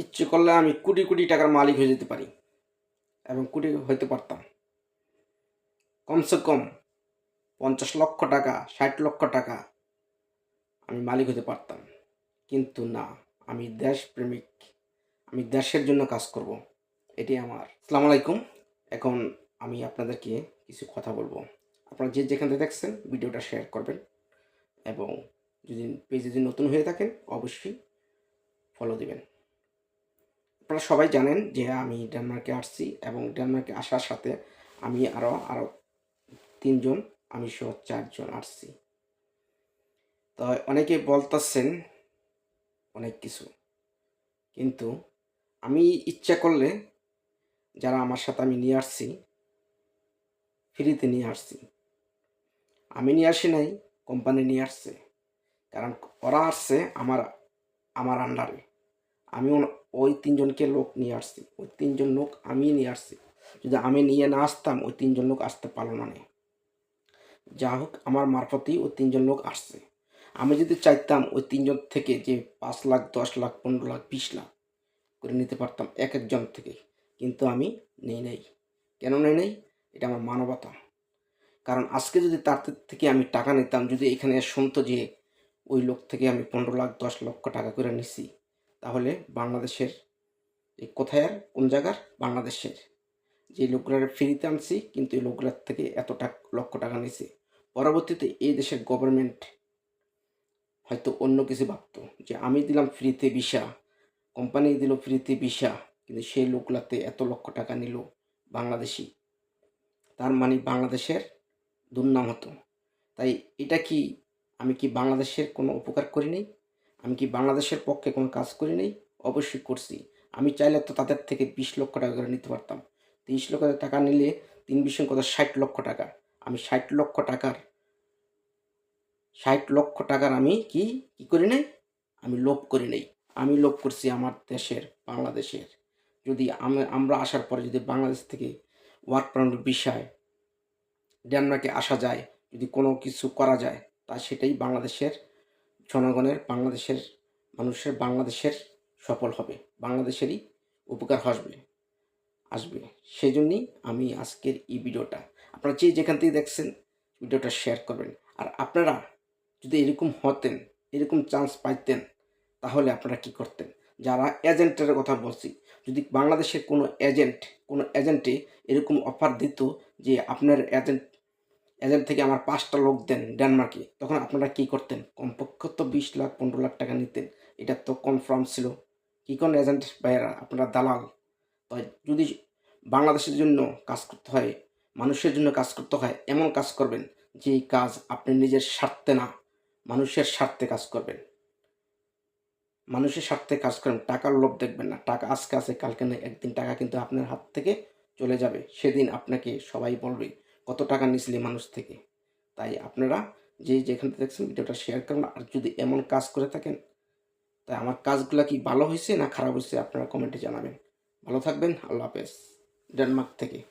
ইচ্ছে করলে আমি কোটি কোটি টাকার মালিক হয়ে যেতে পারি এবং কোটি হইতে পারতাম। কমসে কম পঞ্চাশ লক্ষ টাকা, ষাট লক্ষ টাকা আমি মালিক হতে পারতাম। কিন্তু না, আমি দেশপ্রেমিক, আমি দেশের জন্য কাজ করব। এটি আমার। আসসালামু আলাইকুম। এখন আমি আপনাদেরকে কিছু কথা বলব। আপনারা যে যেখান থেকে দেখছেন, ভিডিওটা শেয়ার করবেন এবং যদি পেজ যদি নতুন হয়ে থাকেন, অবশ্যই ফলো দিবেন। আপনারা সবাই জানেন যে আমি ডেনমার্কে আসছি এবং ডেনমার্কে আসার সাথে আমি আরও আরও তিনজন, আমি সহ চারজন আসছি। তো অনেকে বলতেছেন অনেক কিছু, কিন্তু আমি ইচ্ছা করলে যারা আমার সাথে আমি নিয়ে আসছি, ফ্রিতে নিয়ে আসছি। আমি নিয়ে আসি নাই, কোম্পানি নিয়ে আসছে, কারণ ওরা আসছে আমার আমার আন্ডারে আমি ওই তিনজনকে লোক নিয়ে আসছি। ওই তিনজন লোক আমি নিয়ে আসছি। যদি আমি নিয়ে না আসতাম, ওই তিনজন লোক আসতে পারল না। যা হোক, আমার মারফতেই ওই তিনজন লোক আসছে। আমি যদি চাইতাম, ওই তিনজন থেকে যে পাঁচ লাখ, দশ লাখ, পনেরো লাখ, বিশ লাখ করে নিতে পারতাম এক একজন থেকে। কিন্তু আমি নেই নেই। কেন নেই নেই? এটা আমার মানবতা। কারণ আজকে যদি তার থেকে আমি টাকা নিতাম, যদি এখানে শুনতো যে ওই লোক থেকে আমি পনেরো লাখ, দশ লক্ষ টাকা করে নিছি তাহলে বাংলাদেশের এই কোথায় আর কোন জায়গার? বাংলাদেশের। যে লোকগুলার ফ্রিতে আনছি, কিন্তু এই লোকগুলার থেকে এত টাকা লক্ষ টাকা নিছি পরবর্তীতে এই দেশের গভর্নমেন্ট হয়তো অন্য কিছু ভাবতো। যে আমি দিলাম ফ্রিতে ভিসা কোম্পানি দিল ফ্রিতে ভিসা, কিন্তু সেই লোকগুলাতে এত লক্ষ টাকা নিল বাংলাদেশি। তার মানে বাংলাদেশের দুর্নাম হতো। তাই এটা কি আমি কি বাংলাদেশের কোনো উপকার করি নাই? আমি কি বাংলাদেশের পক্ষে কোনো কাজ করি নাই? অবশ্যই করছি। আমি চাইলে তো তাদের থেকে বিশ লক্ষ টাকা করে নিতে পারতাম। তিরিশ লক্ষ টাকা নিলে তিন বিশ কত ষাট লক্ষ টাকা। আমি ষাট লক্ষ টাকার, ষাট লক্ষ টাকার আমি কি কি করি নাই? আমি লোভ করি নাই। আমি লোভ করছি আমার দেশের, বাংলাদেশের। যদি আমি, আমরা আসার পরে যদি বাংলাদেশ থেকে ওয়ার্ক পারমিট বিষয় ডেনমার্কে আসা যায়, যদি কোনো কিছু করা যায়, তা সেটাই বাংলাদেশের জনগণের বাংলাদেশের, মানুষের বাংলাদেশের সফল হবে, বাংলাদেশেরই উপকার আসবে আসবে। সেই জন্যই আমি আজকের এই ভিডিওটা। আপনারা যে যেখান থেকে দেখছেন, ভিডিওটা শেয়ার করবেন। আর আপনারা যদি এরকম হতেন, এরকম চান্স পাইতেন, তাহলে আপনারা কি করতেন? যারা এজেন্টের কথা বলছি, যদি বাংলাদেশের কোনো এজেন্ট কোনো এজেন্টে এরকম অফার দিত যে আপনার এজেন্ট এজেন্ট থেকে আমার পাঁচটা লোক দেন ডেনমার্কে, তখন আপনারা কি করতেন? কমপক্ষে তো বিশ লাখ, পনেরো লাখ টাকা নিতেন। এটা তো কনফার্ম ছিল। কি কোন এজেন্ট ভাইয়েরা? আপনারা দালাল। তো যদি বাংলাদেশের জন্য কাজ করতে হয়, মানুষের জন্য কাজ করতে হয়, এমন কাজ করবেন, যে কাজ আপনি নিজের স্বার্থে না, মানুষের স্বার্থে কাজ করবেন। মানুষের স্বার্থে কাজ করেন, টাকার লোভ দেখবেন না। টাকা আজকে আছে, কালকে নেই, একদিন টাকা কিন্তু আপনার হাত থেকে চলে যাবে। সেদিন আপনাকে সবাই বলবে কত টাকা নিয়েছিলি মানুষ থেকে? তাই আপনারা যে যেখানে দেখছেন ভিডিওটা শেয়ার করুন। আর যদি এমন কাজ করে থাকেন, তাই আমার কাজগুলো কি ভালো হয়েছে না খারাপ হয়েছে আপনারা কমেন্টে জানাবেন। ভালো থাকবেন, আল্লাহ হাফেজ। ডেনমার্ক থেকে।